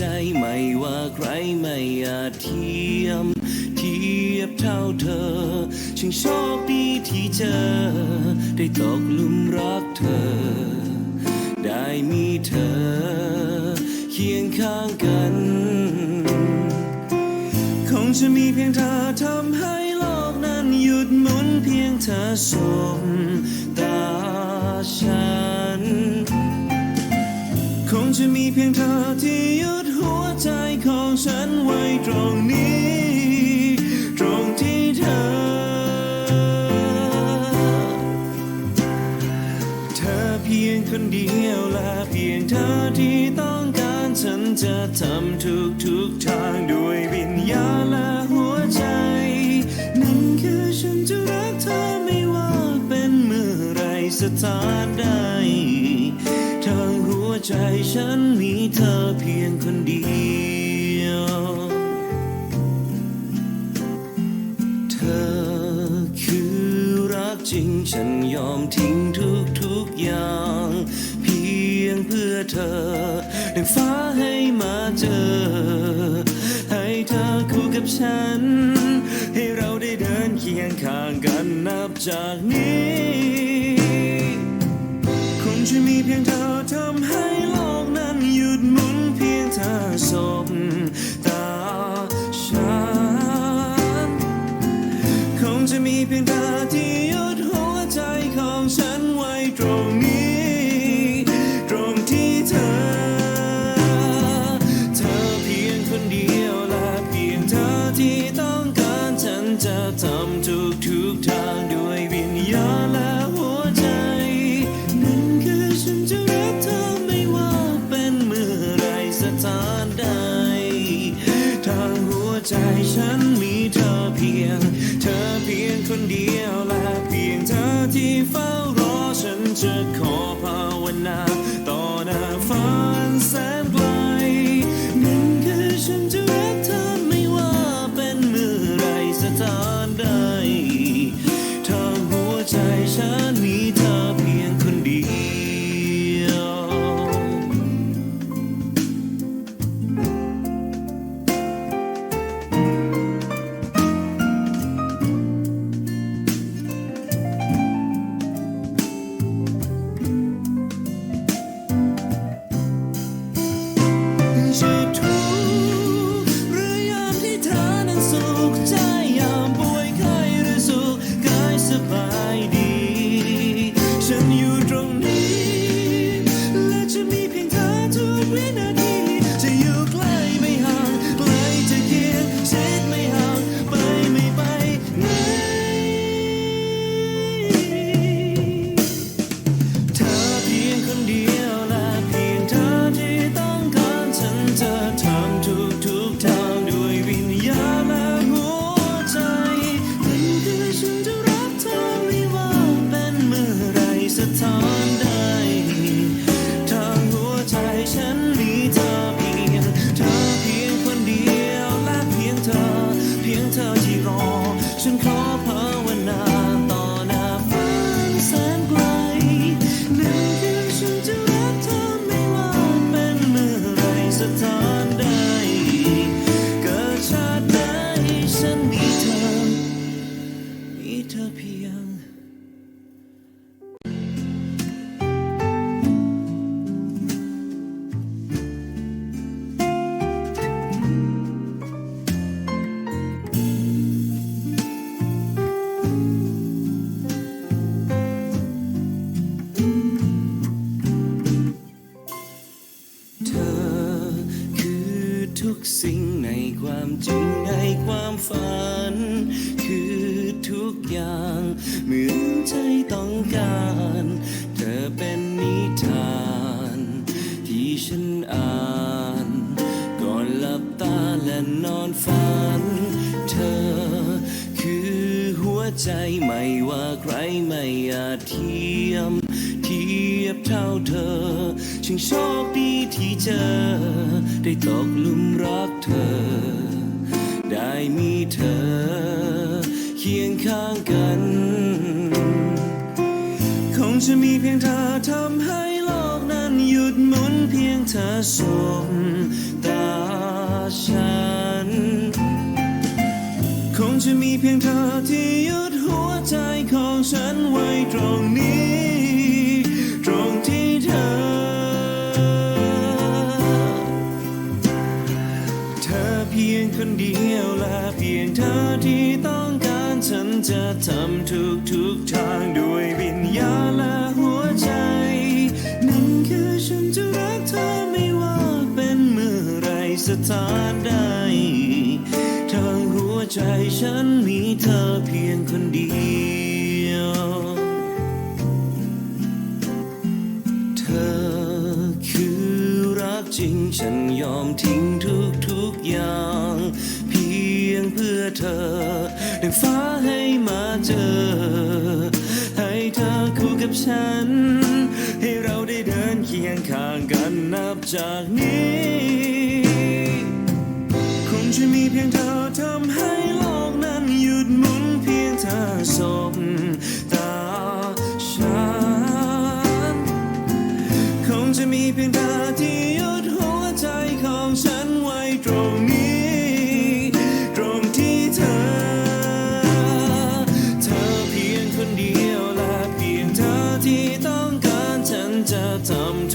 ใจไม่ว่าใครไม่อาจเทียม เทียบเท่าเธอช่างโชคดีที่เจอ ได้ตกลุมรักเธอ ได้มีเธอ เคียงข้างกัน คงจะมีเพียงเธอทำให้โลกนั้นหยุดหมุนเพียงเธอสบ จะทำทุกทุกทางด้วยวิญญาณและหัวใจ นั่นคือฉันจะรักเธอไม่ว่าเป็นเมื่อไรสถานใดทางหัวใจฉันมีเธอเพียงคนเดียว เธอคือรักจริงฉันยอมทิ้งทุกทุกอย่าง เพียงเพื่อเธอดังฟ้าให้ มาเจอ ให้เธอคู่กับฉัน ให้เราได้เดินเคียงข้างกันนับจากนี้ คงจะมีเพียงเธอ ใจฉันมีเธอเพียง เธอเพียงคนเดียว ทุกสิ่งในความจริงในความฝัน คือทุกอย่างเหมือนใจต้องการ เธอเป็นนิทาน ที่ฉันอ่านก่อนหลับตาและนอนฝัน เธอคือหัวใจไม่ว่าใครไม่อาจเทียม เทียบเท่าเธอช่างโชคดีที่เจอ ได้ตกลุมรักเธอ ได้มีเธอ เคียงข้างกัน คงจะมีเพียงเธอทำให้โลกนั้นหยุดหมุนเพียงเธอสบตาฉัน คงจะมีเพียงเธอที่หยุดหัวใจของฉันไว้ตรงนี้ คนเดียวและเพียงเธอที่ต้องการฉันจะทำทุกทุกทางด้วยวิญญาณและหัวใจ นั่นคือฉันจะรักเธอไม่ว่าเป็นเมื่อไรสถานใดทางหัวใจฉันมีเธอเพียงคนเดียว เธอคือรักจริงฉันยอมทิ้งทุกทุกอย่าง อเธอดังฟ้าให้มาเจอ ให้เธอคู่กับฉัน ให้เราได้เดินเคียงข้างกันนับจากนี้ คงจะมีเพียงเธอทำให้โลกนั้นหยุดหมุนเพียงเธอสอง จะทำ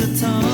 ไร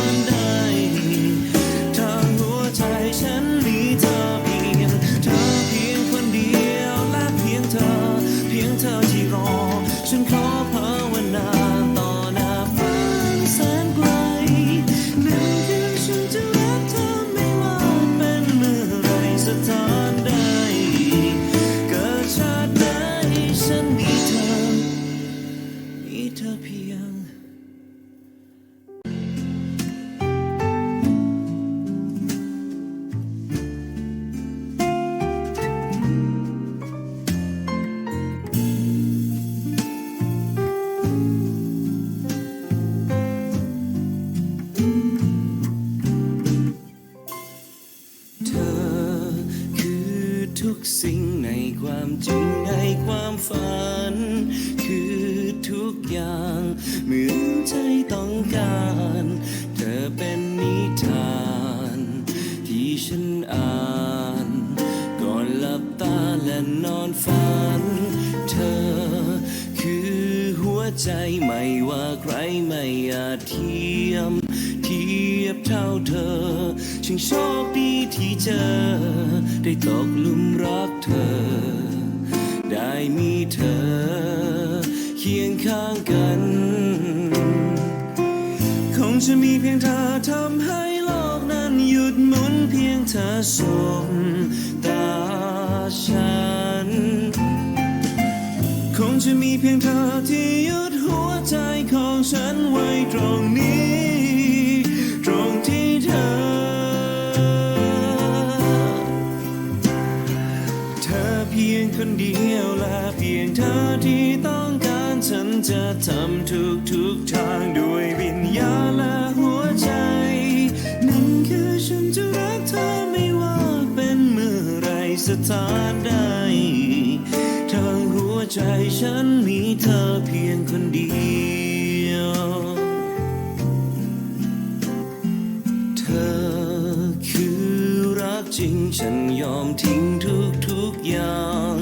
นอนฝัน เธอ คือหัวใจไม่ว่าใครไม่อาจเทียม เทียบเท่าเธอช่างโชคดีที่เจอ ได้ตกลุมรักเธอ ได้มีเธอ เคียงข้างกัน คงจะมีเพียงเธอทำให้โลกนั้นหยุดหมุนเพียงเธอสบตาฉัน จะมีเพียงเธอที่ยึดหัวใจของฉันไว้ตรงนี้ ตรงที่เธอ เธอเพียงคนเดียวและเพียงเธอที่ต้องการฉันจะทำทุกทุกทางด้วยวิญญาณและหัวใจ นั่นคือฉันจะรักเธอไม่ว่าเป็นเมื่อไรสถานใดทางหัว ใจฉันมีเธอเพียงคนเดียว เธอคือรักจริงฉันยอมทิ้งทุกทุกอย่าง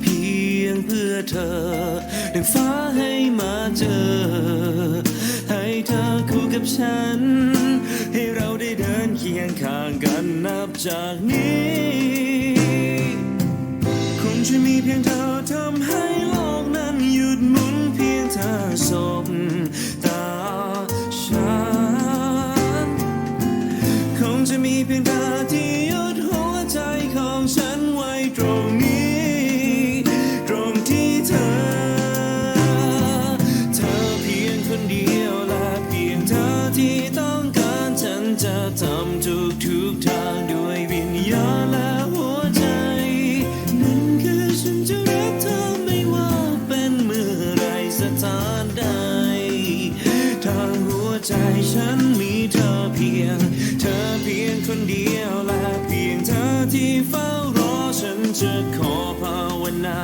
เพียงเพื่อเธอดังฟ้าให้มาเจอ ให้เธอคู่กับฉัน ให้เราได้เดินเคียงข้างกันนับจากนี้ คงจะมีเพียงเธอ มีเพียงเธอที่ยึดหัวใจของฉันไว้ตรงนี้ ตรงที่เธอ เธอเพียงคนเดียวและเพียงเธอที่ต้องการฉันจะทำทุกทุกทางด้วยวิญญาณและหัวใจ นั่นคือฉันจะรักเธอไม่ว่าเป็นเมื่อไรสถานใด ทางหัวใจฉันมีเธอเพียง คนเดียวและเพียงเธอที่เฝ้ารอฉันจะขอภาวนา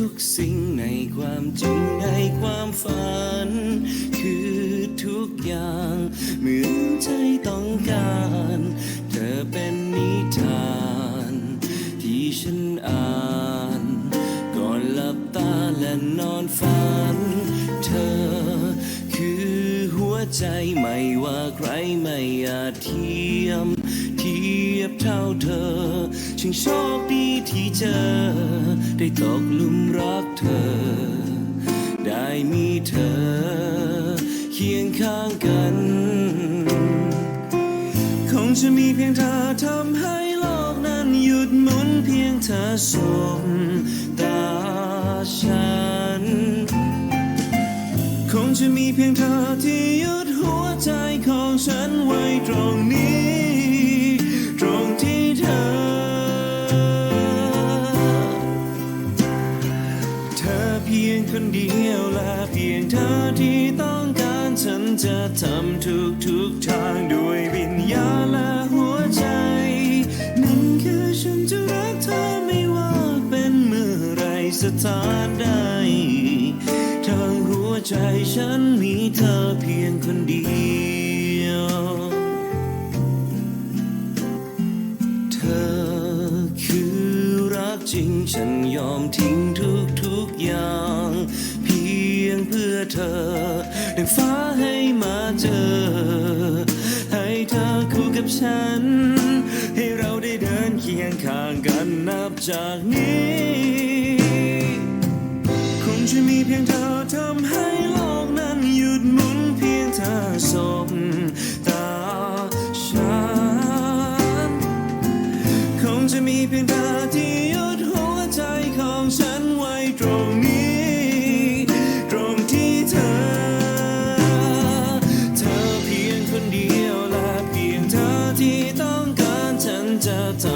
ทุกสิ่งในความจริงในความฝัน คือทุกอย่างเหมือนใจต้องการ เธอเป็นนิทาน ที่ฉันอ่านก่อนหลับตาและนอนฝัน เธอ คือหัวใจไม่ว่าใครไม่อาจเทียม เทียบเท่าเธอช่างโชคดีที่เจอ ได้ตกลุมรักเธอ ได้มีเธอ เคียงข้างกัน คงจะมีเพียงเธอทำให้โลกนั้นหยุดหมุนเพียงเธอสบตาฉัน คงจะมีเพียงเธอที่ยึดหัวใจของฉันไว้ตรงนี้ ธอที่ต้องการฉันจะทำทุกทุกๆทางด้วยวิญญาณและหัวใจ นั่นคือฉันจะรักเธอไม่ว่าเป็นเมื่อไรสถานใดทางหัวใจฉันมีเธอเพียงคนเดียว เธอคือรักจริงฉันยอมทิ้งทุกทุกๆอย่าง เพื่อเธอดังฟ้าให้มาเจอ ให้เธอคู่กับฉัน ให้เราได้เดินเคียงข้างกันนับจากนี้ คงจะมีเพียงเธอ ฉัน